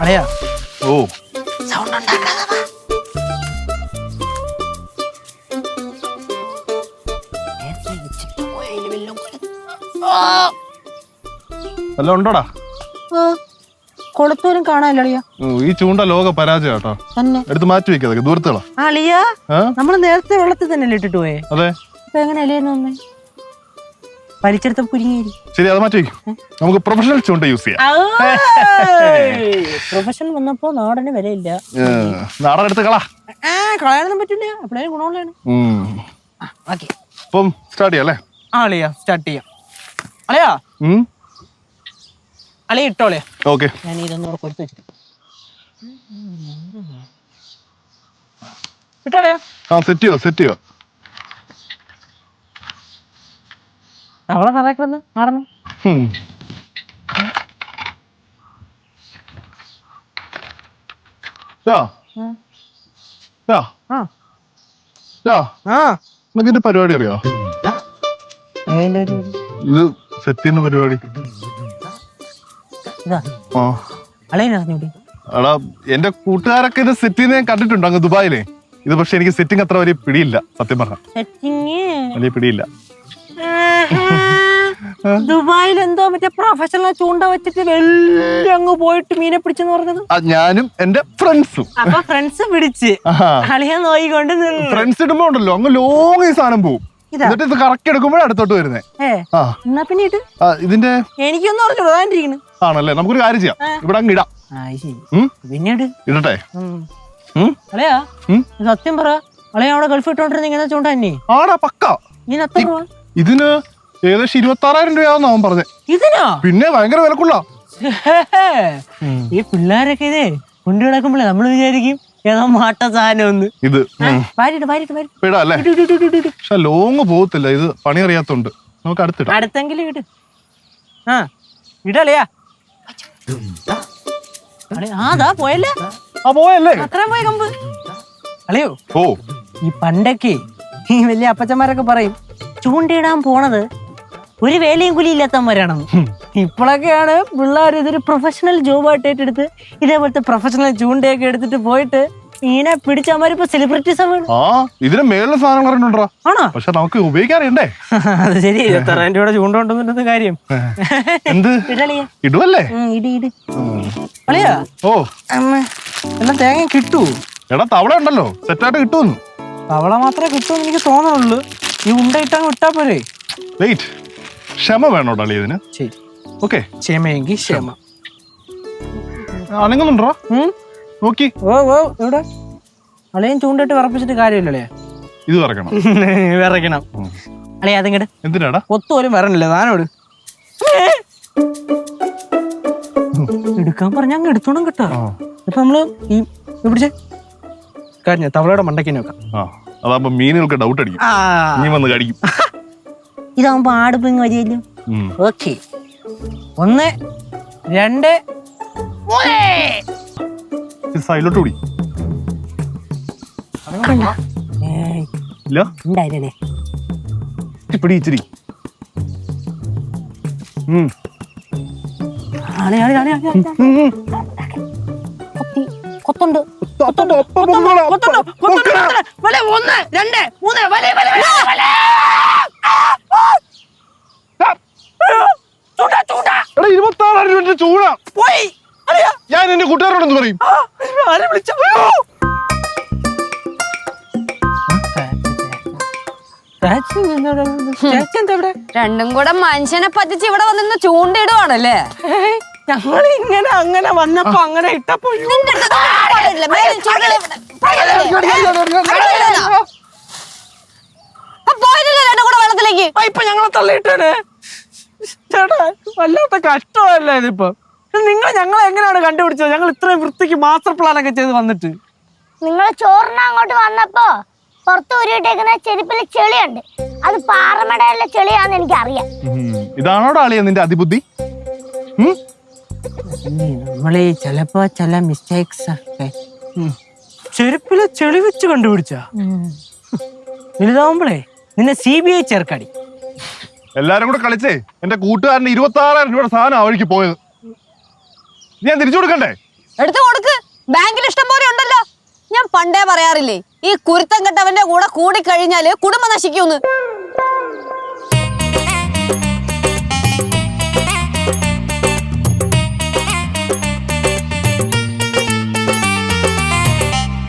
അളയാ. ഓ. Sound ഉണ്ടാക്കാതെ വാ. നേരത്തെ വെച്ചിട്ട് പോയതിന് വല്ലതും കൊടു- ആ, വല്ല ഉണ്ടോടാ? ആ, കൊളുത്തൂരും കാണാനില്ല അളിയ. ഓ, ഈ ചൂണ്ട ലോക പരാജയം കേട്ടോ തന്നെ. എടുത്ത് മാറ്റി വെക്കാതെ ദൂരത്തുകളാ. അളിയ. ആ? നമ്മൾ നേരത്തെ വെള്ളത്തിൽ തന്നെ ഇട്ടിട്ട് പോയേ? അതെ. അപ്പൊ എങ്ങനെ അളിയെന്ന് വന്നേ? വലിച്ചെടുത്ത കുരുങ്ങിയിരി ശരി അത് മാറ്റി വെക്കും. നമുക്ക് പ്രൊഫഷണൽ ചൂണ്ട യൂസ് ചെയ്യാം. പ്രൊഫഷൻ വന്നപ്പോ നാടന് വിലയില്ല. നാടൻ എടുത്ത് കളാ. ആ കളയാനൊന്നും പറ്റില്ല അപ്പോഴേ ഗുണമുള്ളതാണ്. ഓക്കെ. അപ്പം സ്റ്റാർട്ട് ചെയ്യാം അല്ലേ? ആ സ്റ്റാർട്ട് ചെയ്യാം. അളിയാ? അളിയ ഇട്ടോളിയാ ഓക്കെ. ഞാൻ ഇതൊന്നും കൂടെ കൊടുത്തു വെച്ചിട്ട്. ഇട്ടോളിയാ ആ സെറ്റ് ചെയ്യോ സെറ്റ് ചെയ്യോ അവളെ നിറയ്ക്കുന്നു നടന്നു ഇതിന്റെ പരിപാടി അറിയോ? ഇത് സെറ്റ് ചെയ്യുന്ന പരിപാടി. എടാ എന്റെ കൂട്ടുകാരൊക്കെ ഇത് സെറ്റ് ചെയ്യുന്ന ഞാൻ കണ്ടിട്ടുണ്ട് അങ്ങ് ദുബായിലെ. ഇത് പക്ഷെ എനിക്ക് സെറ്റിംഗ് അത്ര വലിയ പിടിയില്ല സത്യം പറഞ്ഞ. വലിയ പിടിയില്ല. ദുബായിൽ എന്തോ മറ്റേ പ്രൊഫഷണൽ ചൂണ്ട വെച്ചിട്ട് വലിയ അങ്ങ് പോയിട്ട് മീനെ പിടിച്ചെന്ന് പറഞ്ഞത്? ഞാനും എന്റെ ഫ്രണ്ട്സും അപ്പൊ ഫ്രണ്ട്സ് പിടിച്ച് കളിയെ നോയിക്കൊണ്ട് ഫ്രണ്ട്സ് ഇടുമ്പോ ഉണ്ടല്ലോ അങ്ങ് ലോങ് ഈ സാധനം പോവും. എന്നിട്ട് ഇത് കറക്റ്റ് എടുക്കുമ്പോഴേ അടുത്തോട്ട് വരുന്നേ. എന്നാ പിന്നെ ആ, ഇതിന്റെ എനിക്കൊന്നും അതാണ്ടിരിക്കണ്. ആണല്ലേ നമുക്കൊരു കാര്യം ചെയ്യാം. ഇവിടെ അങ്ങ് ഇടാം? പിന്നീട്? ഇടട്ടെ? സത്യം പറ അവിടെ ഗൾഫ് ഇട്ടോണ്ടിരുന്ന ഇങ്ങനെ ചൂണ്ട തന്നെ ആടാ പക്ക. നീ എത്ര രൂപ ഇതിന് ഏകദേശം ഇരുപത്തി ആറായിരം രൂപയാണെന്ന് അവൻ പറഞ്ഞേ. ഇതിനോ? പിന്നെ ഭയങ്കര വിലക്കുള്ള. ഈ പിള്ളേരൊക്കെ ഇതേ കൊണ്ടു കിടക്കുമ്പോഴേ നമ്മൾ വിചാരിക്കും ഏതോ മാട്ട സാധനം ഒന്ന് ഇത്. വാരിട്ട് വാരിട്ട്. പക്ഷെ ലോങ് പോകത്തില്ല. ഇത് പണി അറിയാത്തോണ്ട്. നമുക്ക് അടുത്തിടാം. അടുത്തെങ്കിലും ഇട്. ആ ഇടലയാ പോയല്ലേ? ആ പോയല്ലേ? അത്രയും പോയ കമ്പ്. അളിയോ ഓ. ഈ പണ്ടൊക്കെ ഈ വലിയ അപ്പച്ചന്മാരൊക്കെ പറയും ചൂണ്ടയിടാൻ പോണത് ഒരു വേലയും കുലി ഇല്ലാത്തവരാണെന്ന് ഇപ്പോഴൊക്കെയാണ് പിള്ളേർ ഇതൊരു പ്രൊഫഷണൽ ജോബായിട്ട് ഏറ്റെടുത്ത് ഇതേപോലത്തെ പ്രൊഫഷണൽ ചൂണ്ടയൊക്കെ എടുത്തിട്ട് പോയിട്ട് മീനെ പിടിച്ചമാരിപ്പോ സെലിബ്രിറ്റീസ് ആ ഇതിന് മേളിലെ സാധനം പറഞ്ഞിട്ടുണ്ടോ ആണോ? പക്ഷെ നമുക്ക് ഉപയോഗിക്കാറിയണ്ടേ അത് ശരി. ഇരുപത്താറായിരം രൂപയുടെ ചൂണ്ട കൊണ്ടുവന്നിട്ട് കാര്യം. എന്ത്? ഇടുവല്ലേ? ഇടി ഇടി. അളിയാ. ഓ. എല്ലാം തേങ്ങ കിട്ടൂ. എടാ തവള ഉണ്ടല്ലോ. സെറ്റായിട്ട് കിട്ടുമെന്ന്. തവള മാത്രമേ കിട്ടുമെന്ന് എനിക്ക് തോന്നുന്നുള്ളൂ ഈ ഉണ്ട ഇട്ടങ്ങ് വിട്ടാ പോരെ? വെയിറ്റ് ക്ഷമ വേണോടാ ഇതിന്? ശരി ഓക്കെ ക്ഷമയെങ്കിൽ ക്ഷമ. അനങ്ങുന്നുണ്ടോ നോക്കി. ഓ ഓ എവിടെ? അളിയൻ ചൂണ്ടിട്ട് വിറപ്പിച്ചിട്ട് കാര്യമില്ലല്ലേ? ഇത് വിറക്കണം വിറക്കണം. അളിയ അതിങ്ങട്. എന്തിനാടാ ഒത്തുപോലും വരണില്ല താനോട് എടുക്കാൻ പറഞ്ഞ അങ്ങ് എടുത്തോണം കേട്ടോ. ആ. ഇപ്പൊ നമ്മൾ ഈ പിടിച്ചേ. കഴിഞ്ഞ തവളയുടെ മണ്ടക്കിനെ നോക്കാം ആ. അതാകുമ്പോ മീനുകൾക്ക് ഡൗട്ട് അടിക്കും. നീ വന്ന് കടിക്കും. ഇതാവുമ്പോ ആടുപ്പിങ് വരിയല്ലോ. ഓക്കെ. ഒന്ന് രണ്ട്. സൈലോട്ട് കൂടി ഇല്ല? പിടി ഇച്ചിരി. കൊത്തുണ്ട്. ഒന്ന് രണ്ട് മൂന്ന് ഇരുപത്താറായിരം രൂപ ചൂട പോയി. ഞാൻ എന്റെ കൂട്ടുകാരോടൊന്ന് പറയും. ആരെ വിളിച്ച? രണ്ടും കൂടെ മനുഷ്യനെ പറ്റിച്ച് ഇവിടെ വന്നിന്ന് ചൂണ്ടിടുവാണല്ലേ? ഞങ്ങൾ ഇങ്ങനെ അങ്ങനെ വന്നപ്പോ അങ്ങനെ ഇട്ടപ്പോ വെള്ളത്തിലേക്ക്. ആ, ഇപ്പൊ ഞങ്ങളെ തള്ളിയിട്ടാണ് ചേട്ടാ വല്ലാത്ത കഷ്ടമല്ലേ ഇതിപ്പോ. നിങ്ങൾ ഞങ്ങൾ എങ്ങനെയാണ് കണ്ടുപിടിച്ചത്? ഞങ്ങൾ ഇത്രയും വൃത്തിക്ക് മാസ്റ്റർ പ്ലാൻ ഒക്കെ ചെയ്ത് വന്നിട്ട്. നിങ്ങൾ ചോറിന് അങ്ങോട്ട് വന്നപ്പോ പുറത്ത് ഉരുവിട്ടേക്കുന്ന ചെരുപ്പിൽ ചെളിയുണ്ട്. അത് പാറമടയുള്ള ചെളിയാന്ന് എനിക്കറിയാം. ഇതാണോടാ അളിയ നിന്റെ അതിബുദ്ധി? നമ്മളീ ചിലപ്പോ ചില മിസ്റ്റേക്സ് ഒക്കെ. ചെരുപ്പിലെ ചെളി വെച്ച് കണ്ടുപിടിച്ച? വലുതാവുമ്പോളേ നിന്നെ സി ബി ഐ ചേർക്കാടി. എല്ലാരും കൂടെ കളിച്ചേ. എന്റെ കൂട്ടുകാരന് ഇരുപത്തി ആറായിരം രൂപയുടെ സാധനം അവഴിക്ക് പോയത്. ഞാൻ തിരിച്ചു കൊടുക്കണ്ടേ? എടുത്തു കൊടുക്ക്. ബാങ്കിൽ ഇഷ്ടം പോലെ ഉണ്ടല്ലോ. ഞാൻ പണ്ടേ പറയാറില്ലേ ഈ കുരുത്തം കെട്ടവന്റെ കൂടെ കൂടിക്കഴിഞ്ഞാൽ കുടുംബം നശിക്കൂന്ന്.